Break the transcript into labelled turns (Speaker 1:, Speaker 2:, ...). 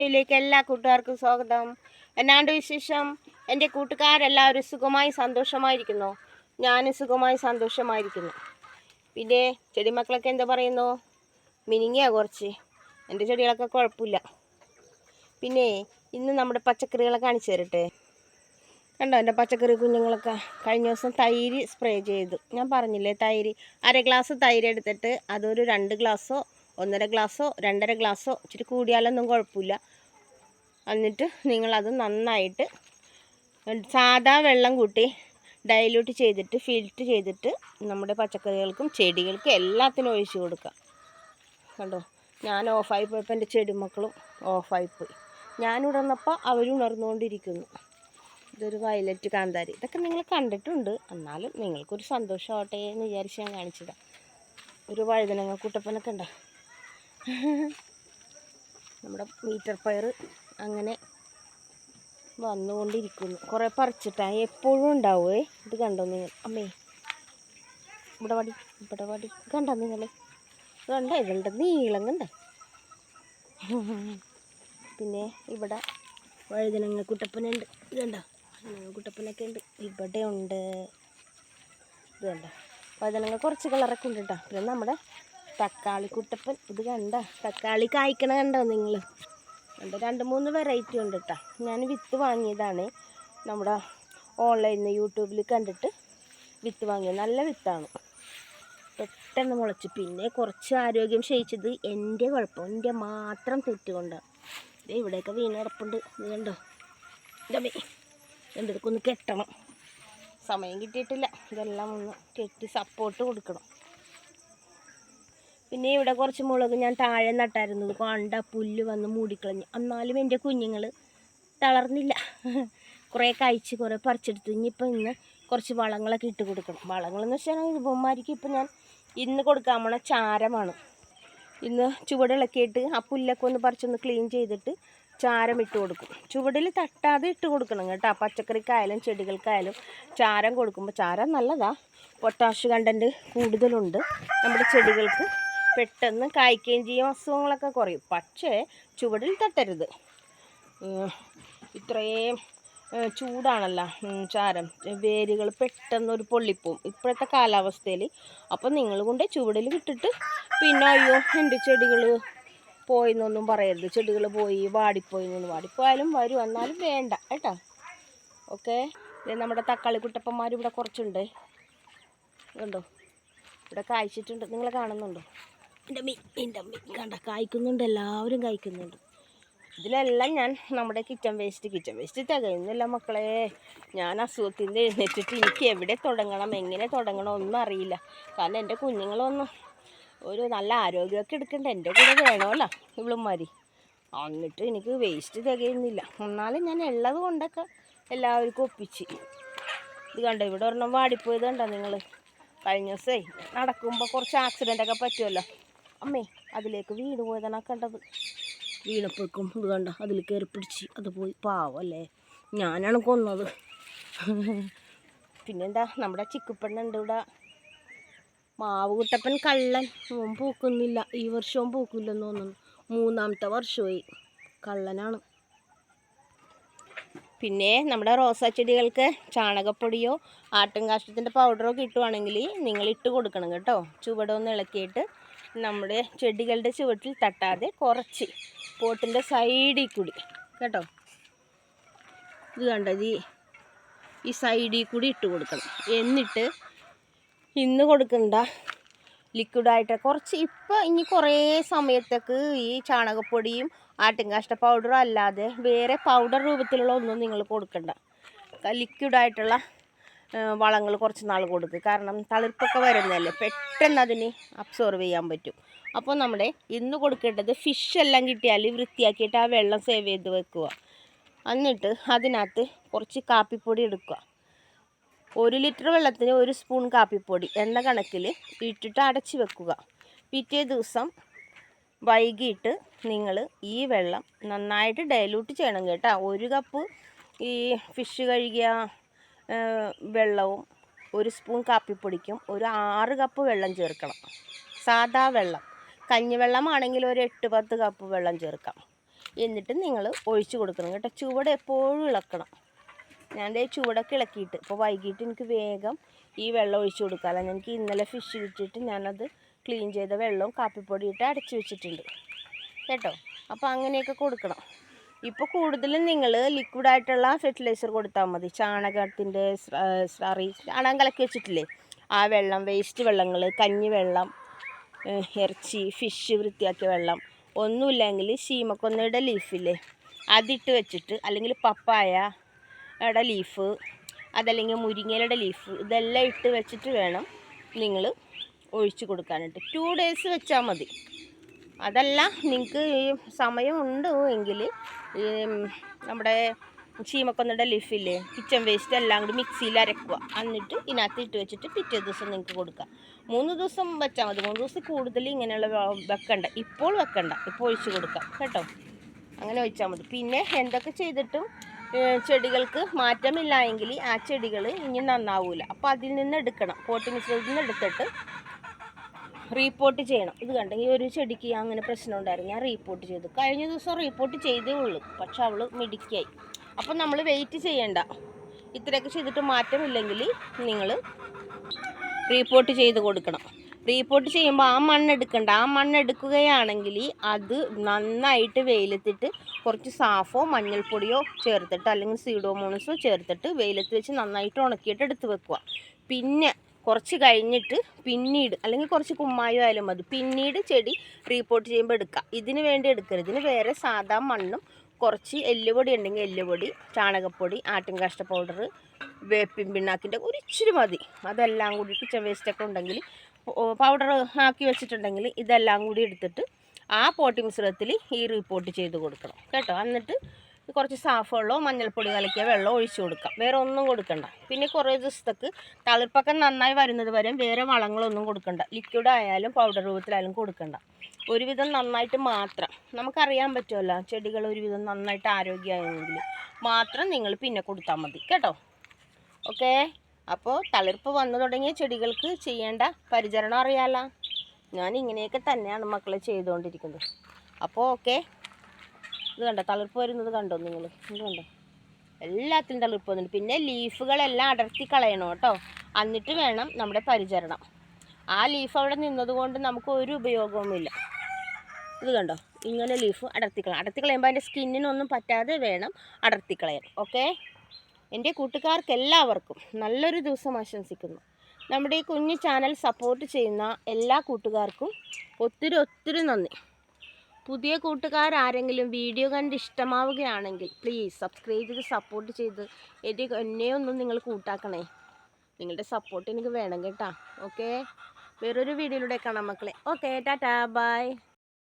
Speaker 1: ിലേക്ക് എല്ലാ കൂട്ടുകാർക്കും സ്വാഗതം. എന്നാണ്ട് വിശേഷം? എന്റെ കൂട്ടുകാരെല്ലാവരും സുഖമായി സന്തോഷമായിരിക്കുന്നു. ഞാനും സുഖമായി സന്തോഷമായിരിക്കുന്നു. പിന്നെ ചെടിമക്കളൊക്കെ എന്താ പറയുന്നു? മിനിങ്ങിയാ കുറച്ച്. എന്റെ ചെടികളൊക്കെ കുഴപ്പമില്ല. പിന്നെ ഇന്ന് നമ്മുടെ പച്ചക്കറികളെ കാണിച്ചു തരട്ടെ. കണ്ടോ എന്റെ പച്ചക്കറി കുഞ്ഞുങ്ങളൊക്കെ കഴിഞ്ഞ ദിവസം തൈര് സ്പ്രേ ചെയ്തു. ഞാൻ പറഞ്ഞില്ലേ തൈര് അര ഗ്ലാസ് തൈര് എടുത്തിട്ട് അതൊരു രണ്ട് ഗ്ലാസ്സോ ഒന്നര ഗ്ലാസ്സോ രണ്ടര ഗ്ലാസ്സോ ഇച്ചിരി കൂടിയാലൊന്നും കുഴപ്പമില്ല. എന്നിട്ട് നിങ്ങളത് നന്നായിട്ട് സാധാ വെള്ളം കൂട്ടി ഡൈല്യൂട്ട് ചെയ്തിട്ട് ഫിൽറ്റ് ചെയ്തിട്ട് നമ്മുടെ പച്ചക്കറികൾക്കും ചെടികൾക്കും എല്ലാത്തിനും ഒഴിച്ചു കൊടുക്കാം കണ്ടോ? ഞാൻ ഓഫായി പോയപ്പോൾ എന്റെ ചെടിമക്കളും പോയി. ഞാൻ ഉണർന്നപ്പോൾ അവരും ഉണർന്നുകൊണ്ടിരിക്കുന്നു. ഇതൊരു വയലറ്റ് കാന്താരി. ഇതൊക്കെ നിങ്ങൾ കണ്ടിട്ടുണ്ട്. എന്നാലും നിങ്ങൾക്കൊരു സന്തോഷമാവട്ടെ എന്ന് വിചാരിച്ച് ഞാൻ കാണിച്ചതാണ് ഒരു വഴുതനങ്ങ കൂട്ടപ്പനൊക്കെ ഉണ്ടോ? നമ്മുടെ മീറ്റർ പയർ അങ്ങനെ വന്നുകൊണ്ടിരിക്കുന്നു. കുറേ പറിച്ചിട്ടാണ് എപ്പോഴും ഉണ്ടാവുമേ ഇത് കണ്ടോ നിങ്ങൾ? അമ്മേ ഇവിടെ വടി ഇവിടെ വടി. കണ്ടോ നിങ്ങൾ? കണ്ടോ? ഇതുണ്ട് നീളം കണ്ടേ? പിന്നെ ഇവിടെ വഴുതനങ്ങ കുട്ടപ്പനുണ്ട്. ഇത് കണ്ടോ? വഴുതനങ്ങ കുട്ടപ്പനൊക്കെ ഉണ്ട്. ഇവിടെ ഉണ്ട്. ഇത് കണ്ടോ? വഴുതനങ്ങ കുറച്ച് കളറൊക്കെ ഉണ്ട് കേട്ടോ പിന്നെ നമ്മുടെ തക്കാളി കുട്ടപ്പൻ ഇത് കണ്ട? തക്കാളി കായ്ക്കണ കണ്ടോ നിങ്ങൾ കണ്ടോ? രണ്ട് മൂന്ന് വെറൈറ്റി ഉണ്ട് കേട്ടോ ഞാൻ വിത്ത് വാങ്ങിയതാണ്. നമ്മുടെ ഓൺലൈനിൽ യൂട്യൂബിൽ കണ്ടിട്ട് വിത്ത് വാങ്ങിയത്. നല്ല വിത്താണ്. പെട്ടെന്ന് മുളച്ചു. പിന്നെ കുറച്ച് ആരോഗ്യം ക്ഷയിച്ചത് എന്റെ കുഴപ്പം. എന്റെ മാത്രം തെറ്റുകൊണ്ടാണ് ദേ ഇവിടെയൊക്കെ വീണ് കിടപ്പുണ്ട് ഇത് കണ്ടോ? ഇതമ്മേ എന്റെ ഇതൊക്കെ ഒന്ന് കെട്ടണം. സമയം കിട്ടിയിട്ടില്ല. ഇതെല്ലാം ഒന്ന് കെട്ടി സപ്പോർട്ട് കൊടുക്കണം. പിന്നെ ഇവിടെ കുറച്ച് മുളക് ഞാൻ താഴെ നട്ടായിരുന്നു. കണ്ട പുല്ല് വന്ന് മൂടിക്കളഞ്ഞു. എന്നാലും എന്റെ കുഞ്ഞുങ്ങൾ തളർന്നില്ല. കുറേ കഴിച്ച് കുറേ പറിച്ചെടുത്ത്. ഇനിയിപ്പോൾ ഇന്ന് കുറച്ച് വളങ്ങളൊക്കെ ഇട്ട് കൊടുക്കണം. വളങ്ങളെന്ന് വെച്ചാൽ ഇവന്മാർക്ക് ഇപ്പം ഞാൻ ഇന്ന് കൊടുക്കാൻ പോണ ചാരമാണ്. ഇന്ന് ചുവടിളക്കിയിട്ട് ആ പുല്ലൊക്കെ ഒന്ന് പറിച്ചൊന്ന് ക്ലീൻ ചെയ്തിട്ട് ചാരം ഇട്ട് കൊടുക്കും. ചുവടിൽ തട്ടാതെ ഇട്ട് കൊടുക്കണം കേട്ടോ. പച്ചക്കറിക്കായാലും ചെടികൾക്കായാലും ചാരം കൊടുക്കുമ്പോൾ ചാരം നല്ലതാണ് പൊട്ടാഷ് കണ്ടന്റ് കൂടുതലുണ്ട്. നമ്മുടെ ചെടികൾക്ക് പെട്ടെന്ന് കായ്ക്കുകയും ചെയ്യും. അസുഖങ്ങളൊക്കെ കുറയും. പക്ഷേ ചുവടിൽ തട്ടരുത്. ഇത്രയും ചൂടാണല്ലോ ചാരം. വേരുകൾ പെട്ടെന്ന് ഒരു പൊള്ളിപ്പോവും. ഇപ്പോഴത്തെ കാലാവസ്ഥയിൽ അപ്പം നിങ്ങൾ കൊണ്ട് ചുവടിൽ വിട്ടിട്ട് പിന്നെ അയ്യോ എന്റെ ചെടികൾ പോയെന്നൊന്നും പറയരുത്. ചെടികൾ പോയി വാടിപ്പോയി എന്നൊന്നും. വാടിപ്പോയാലും വരും. എന്നാലും വേണ്ട. കേട്ടോ. ഓക്കെ. നമ്മുടെ തക്കാളി കുട്ടപ്പന്മാർ ഇവിടെ കുറച്ചുണ്ട്. കണ്ടോ? ഇവിടെ കായ്ച്ചിട്ടുണ്ട്. നിങ്ങൾ കാണുന്നുണ്ടോ? എന്റെ അമ്മി എന്റെ അമ്മി കണ്ട കായ്ക്കുന്നുണ്ട് എല്ലാവരും കായ്ക്കുന്നുണ്ട്. ഇതിലെല്ലാം ഞാൻ നമ്മുടെ കിച്ചൺ വേസ്റ്റ് കിച്ചൺ വേസ്റ്റ് തികയുന്നില്ല മക്കളെ. ഞാൻ അസുഖത്തിൽ നിന്ന് എഴുന്നേറ്റിട്ട് എനിക്ക് എവിടെ തുടങ്ങണം എങ്ങനെ തുടങ്ങണം ഒന്നും അറിയില്ല. കാരണം എന്റെ കുഞ്ഞുങ്ങളൊന്നും ഒരു നല്ല ആരോഗ്യമൊക്കെ എടുക്കണ്ട. എന്റെ കൂടെ വേണമല്ലോ ഇവളുമാരി എന്നിട്ട് എനിക്ക് വേസ്റ്റ് തികയുന്നില്ല. എന്നാലും ഞാൻ ഉള്ളത് കൊണ്ടൊക്കെ എല്ലാവർക്കും ഒപ്പിച്ച്. ഇത് കണ്ടോ ഇവിടെ ഒരെണ്ണം വാടിപ്പോയത് കണ്ടോ നിങ്ങൾ കഴിഞ്ഞ ദിവസമേ നടക്കുമ്പോൾ കുറച്ച് ആക്സിഡന്റ് ഒക്കെ പറ്റുമല്ലോ. അമ്മേ അതിലേക്ക് വീണ് പോയതാണ് കണ്ടത്. വീണപ്പോഴേക്കും ഇത് കണ്ട അതിൽ കയറി പിടിച്ച് അത് പോയി. പാവല്ലേ ഞാനാണ് കൊന്നത്. പിന്നെന്താ നമ്മുടെ ചിക്കുപ്പണ്ണുണ്ട് ഇവിടെ. മാവ് കുട്ടപ്പൻ കള്ളൻ. ഓൻ പൂക്കുന്നില്ല. ഈ വർഷവും പൂക്കില്ലെന്ന് തോന്നുന്നു. മൂന്നാമത്തെ വർഷമായി. കള്ളനാണ്. പിന്നെ നമ്മുടെ റോസാ ചെടികൾക്ക് ചാണകപ്പൊടിയോ ആട്ടുംകാഷ്ടത്തിന്റെ പൗഡറോ കിട്ടുവാണെങ്കിൽ നിങ്ങൾ ഇട്ട് കൊടുക്കണം കേട്ടോ. ചുവടൊന്ന് ഇളക്കിയിട്ട് നമ്മുടെ ചെടികളുടെ ചുവട്ടിൽ തട്ടാതെ കുറച്ച് പോട്ടിന്റെ സൈഡിൽ കൂടി. കേട്ടോ? ഇത് കണ്ടത് ഈ- സൈഡിൽ കൂടി ഇട്ട് കൊടുക്കണം. എന്നിട്ട് ഇന്ന് കൊടുക്കണ്ട ലിക്വിഡായിട്ട് കുറച്ച് ഇപ്പം ഇനി കുറേ സമയത്തേക്ക് ഈ ചാണകപ്പൊടിയും ആട്ടിൻകാഷ്ട പൗഡറും അല്ലാതെ വേറെ പൗഡർ രൂപത്തിലുള്ള ഒന്നും നിങ്ങൾ കൊടുക്കണ്ട. ലിക്വിഡായിട്ടുള്ള വളങ്ങൾ കുറച്ച് നാൾ കൊടുക്കുക കാരണം തളിർപ്പൊക്കെ വരുന്നതല്ലേ പെട്ടെന്ന് അതിന് അബ്സോർവ് ചെയ്യാൻ പറ്റും. അപ്പോൾ നമ്മുടെ ഇന്ന് കൊടുക്കേണ്ടത് ഫിഷ് എല്ലാം കിട്ടിയാൽ വൃത്തിയാക്കിയിട്ട് ആ വെള്ളം സേവ് ചെയ്ത് വെക്കുക. എന്നിട്ട് അതിനകത്ത് കുറച്ച് കാപ്പിപ്പൊടി എടുക്കുക. ഒരു ലിറ്റർ വെള്ളത്തിന് ഒരു സ്പൂൺ കാപ്പിപ്പൊടി എന്ന കണക്കിൽ ഇട്ടിട്ട് അടച്ച് വെക്കുക. പിറ്റേ ദിവസം വൈകിട്ട് നിങ്ങൾ ഈ വെള്ളം നന്നായിട്ട് ഡൈലൂട്ട് ചെയ്യണം കേട്ടോ. ഒരു കപ്പ് ഈ ഫിഷ് കഴുകിയ വെള്ളവും ഒരു സ്പൂൺ കാപ്പിപ്പൊടിക്കും ഒരു ആറ് കപ്പ് വെള്ളം ചേർക്കണം. സാദാ വെള്ളം. കഞ്ഞിവെള്ളമാണെങ്കിൽ ഒരു എട്ട് പത്ത് കപ്പ് വെള്ളം ചേർക്കാം. എന്നിട്ട് നിങ്ങൾ ഒഴിച്ചു കൊടുക്കണം കേട്ടോ. ചുവട് എപ്പോഴും ഇളക്കണം. ഞാൻ ദേ ചുവടൊക്കെ ഇളക്കിയിട്ട് ഇപ്പോൾ വൈകിട്ട് എനിക്ക് വേഗം ഈ വെള്ളം ഒഴിച്ചു കൊടുക്കാമല്ലോ എനിക്ക് ഇന്നലെ ഫിഷ് കിട്ടിയിട്ട് ഞാനത് ക്ലീൻ ചെയ്ത വെള്ളവും കാപ്പിപ്പൊടി ഇട്ട് അടച്ചു വെച്ചിട്ടുണ്ട്. കേട്ടോ? അപ്പോൾ അങ്ങനെയൊക്കെ കൊടുക്കണം. ഇപ്പോൾ കൂടുതലും നിങ്ങൾ ലിക്വിഡ് ആയിട്ടുള്ള ഫെർട്ടിലൈസർ കൊടുത്താൽ മതി. ചാണകത്തിന്റെ സറി ചാണകം കലക്കി വെച്ചിട്ടില്ലേ? ആ വെള്ളം വേസ്റ്റ് വെള്ളങ്ങൾ കഞ്ഞി വെള്ളം ഇറച്ചി ഫിഷ് വൃത്തിയാക്കിയ വെള്ളം ഒന്നുമില്ലെങ്കിൽ ശീമക്കൊന്നയുടെ ലീഫില്ലേ അതിട്ട് വെച്ചിട്ട് അല്ലെങ്കിൽ പപ്പായ പപ്പായയുടെ ലീഫ് അതല്ലെങ്കിൽ മുരിങ്ങയിലയുടെ ലീഫ് ഇതെല്ലാം ഇട്ട് വെച്ചിട്ട് വേണം നിങ്ങൾ ഒഴിച്ചു കൊടുക്കാനായിട്ട്. ടു ഡേയ്സ് വെച്ചാൽ മതി. അതല്ല നിങ്ങൾക്ക് ഈ സമയമുണ്ട് എങ്കിൽ ഈ നമ്മുടെ ചീമക്കൊന്നയുടെ ലിഫില്ലേ കിച്ചൺ വേസ്റ്റ് എല്ലാം കൂടി മിക്സിയിൽ അരക്കുക. എന്നിട്ട് ഇതിനകത്ത് ഇട്ട് വെച്ചിട്ട് പിറ്റേ ദിവസം നിങ്ങൾക്ക് കൊടുക്കാം മൂന്ന് ദിവസം വെച്ചാൽ മതി. മൂന്ന് ദിവസം കൂടുതൽ ഇങ്ങനെയുള്ള വെക്കണ്ട. ഇപ്പോൾ വെക്കണ്ട. ഇപ്പോൾ ഒഴിച്ച് കൊടുക്കാം കേട്ടോ? അങ്ങനെ ഒഴിച്ചാൽ മതി. പിന്നെ എന്തൊക്കെ ചെയ്തിട്ടും ചെടികൾക്ക് മാറ്റമില്ല എങ്കിൽ ആ ചെടികൾ ഇനി നന്നാവില്ല അപ്പോൾ അതിൽ നിന്ന് എടുക്കണം. പോട്ടിംഗ് മിശ്രിതത്തിൽ നിന്ന് എടുത്തിട്ട് റീപ്പോർട്ട് ചെയ്യണം. ഇത് കണ്ടെങ്കിൽ ഒരു ചെടിക്ക് അങ്ങനെ പ്രശ്നം ഉണ്ടായിരുന്നു. ഞാൻ റീപ്പോർട്ട് ചെയ്തു. കഴിഞ്ഞ ദിവസം റീപ്പോർട്ട് ചെയ്തേ ഉള്ളൂ. പക്ഷെ അവൾ മിടുക്കിയായി. അപ്പം നമ്മൾ വെയിറ്റ് ചെയ്യണ്ട. ഇത്രയൊക്കെ ചെയ്തിട്ട് മാറ്റമില്ലെങ്കിൽ നിങ്ങൾ റീപ്പോർട്ട് ചെയ്ത് കൊടുക്കണം. റീപ്പോർട്ട് ചെയ്യുമ്പോൾ ആ മണ്ണ് എടുക്കണ്ട. ആ മണ്ണ് എടുക്കുകയാണെങ്കിൽ അത് നന്നായിട്ട് വെയിലത്തിട്ട് കുറച്ച് സാഫോ മഞ്ഞൾപ്പൊടിയോ ചേർത്തിട്ട് അല്ലെങ്കിൽ സീഡോമോണസോ ചേർത്തിട്ട് വെയിലത്ത് വെച്ച് നന്നായിട്ട് ഉണക്കിയിട്ട് എടുത്ത് വെക്കുക. പിന്നെ കുറച്ച് കഴിഞ്ഞിട്ട് പിന്നീട് അല്ലെങ്കിൽ കുറച്ച് കുമ്മായോ ആയാലും മതി. പിന്നീട് ചെടി റീപ്പോർട്ട് ചെയ്യുമ്പോൾ എടുക്കുക ഇതിന് വേണ്ടി എടുക്കരുത്. ഇതിന് വേറെ സാധാ മണ്ണും കുറച്ച് എല്ലുപൊടി ഉണ്ടെങ്കിൽ എല്ലുപൊടി ചാണകപ്പൊടി ആട്ടിൻകാഷ്ട പൗഡർ വേപ്പിൻ പിണ്ണാക്കിന്റെ ഒരു ഇച്ചിരി മതി. അതെല്ലാം കൂടി കിച്ചൺ വേസ്റ്റൊക്കെ ഉണ്ടെങ്കിൽ പൗഡർ ആക്കി വെച്ചിട്ടുണ്ടെങ്കിൽ ഇതെല്ലാം കൂടി എടുത്തിട്ട് ആ പോട്ടി മിശ്രിതത്തിൽ ഈ റിപ്പോർട്ട് ചെയ്ത് കൊടുക്കണം. കേട്ടോ? എന്നിട്ട് കുറച്ച് സാഫ് വെള്ളമോ മഞ്ഞൾപ്പൊടി കലക്കിയ വെള്ളം ഒഴിച്ചു കൊടുക്കാം. വേറെ ഒന്നും കൊടുക്കണ്ട. പിന്നെ കുറേ ദിവസത്തേക്ക് തളിർപ്പൊക്കെ നന്നായി വരുന്നത് വരെ വേറെ വളങ്ങളൊന്നും കൊടുക്കണ്ട. ലിക്വിഡ് ആയാലും പൗഡർ രൂപത്തിലായാലും കൊടുക്കണ്ട. ഒരുവിധം നന്നായിട്ട് മാത്രം. നമുക്കറിയാൻ പറ്റുമല്ലോ ചെടികൾ ഒരുവിധം നന്നായിട്ട് ആരോഗ്യമായെങ്കിൽ മാത്രം നിങ്ങൾ പിന്നെ കൊടുത്താൽ മതി. കേട്ടോ? ഓക്കെ അപ്പോൾ തളിർപ്പ് വന്നു തുടങ്ങിയ ചെടികൾക്ക് ചെയ്യേണ്ട പരിചരണം അറിയാലോ? ഞാൻ ഇങ്ങനെയൊക്കെ തന്നെയാണ് മക്കളെ ചെയ്തുകൊണ്ടിരിക്കുന്നത്. അപ്പോൾ ഓക്കെ ഇത് കണ്ടോ? തളിർപ്പ് വരുന്നത് കണ്ടോ നിങ്ങൾ ഇത് കണ്ടോ? എല്ലാത്തിനും തളിർപ്പ് വന്നിട്ട് പിന്നെ ലീഫുകളെല്ലാം അടർത്തി കളയണം കേട്ടോ. എന്നിട്ട് വേണം നമ്മുടെ പരിചരണം. ആ ലീഫ് അവിടെ നിന്നതുകൊണ്ട് നമുക്ക് ഒരു ഉപയോഗവുമില്ല. ഇത് കണ്ടോ? ഇങ്ങനെ ലീഫ് അടർത്തിക്കളയാം അടർത്തിക്കളയുമ്പോൾ അതിന്റെ സ്കിന്നിനൊന്നും പറ്റാതെ വേണം അടർത്തി അടർത്തിക്കളയാൻ ഓക്കെ? എന്റെ കൂട്ടുകാർക്ക് എല്ലാവർക്കും നല്ലൊരു ദിവസം ആശംസിക്കുന്നു. നമ്മുടെ ഈ കുഞ്ഞു ചാനൽ സപ്പോർട്ട് ചെയ്യുന്ന എല്ലാ കൂട്ടുകാർക്കും ഒത്തിരി ഒത്തിരി നന്ദി. പുതിയ കൂട്ടുകാരാരെങ്കിലും വീഡിയോ കണ്ട് ഇഷ്ടമാവുകയാണെങ്കിൽ പ്ലീസ് സബ്സ്ക്രൈബ് ചെയ്ത് സപ്പോർട്ട് ചെയ്ത് എന്റെ എന്നെ ഒന്നും നിങ്ങൾ കൂട്ടാക്കണേ. നിങ്ങളുടെ സപ്പോർട്ട് എനിക്ക് വേണം കേട്ടോ. ഓക്കെ വേറൊരു വീഡിയോയിലൂടെ കാണാം മക്കളെ. ഓക്കെ ടാറ്റാ. ബൈ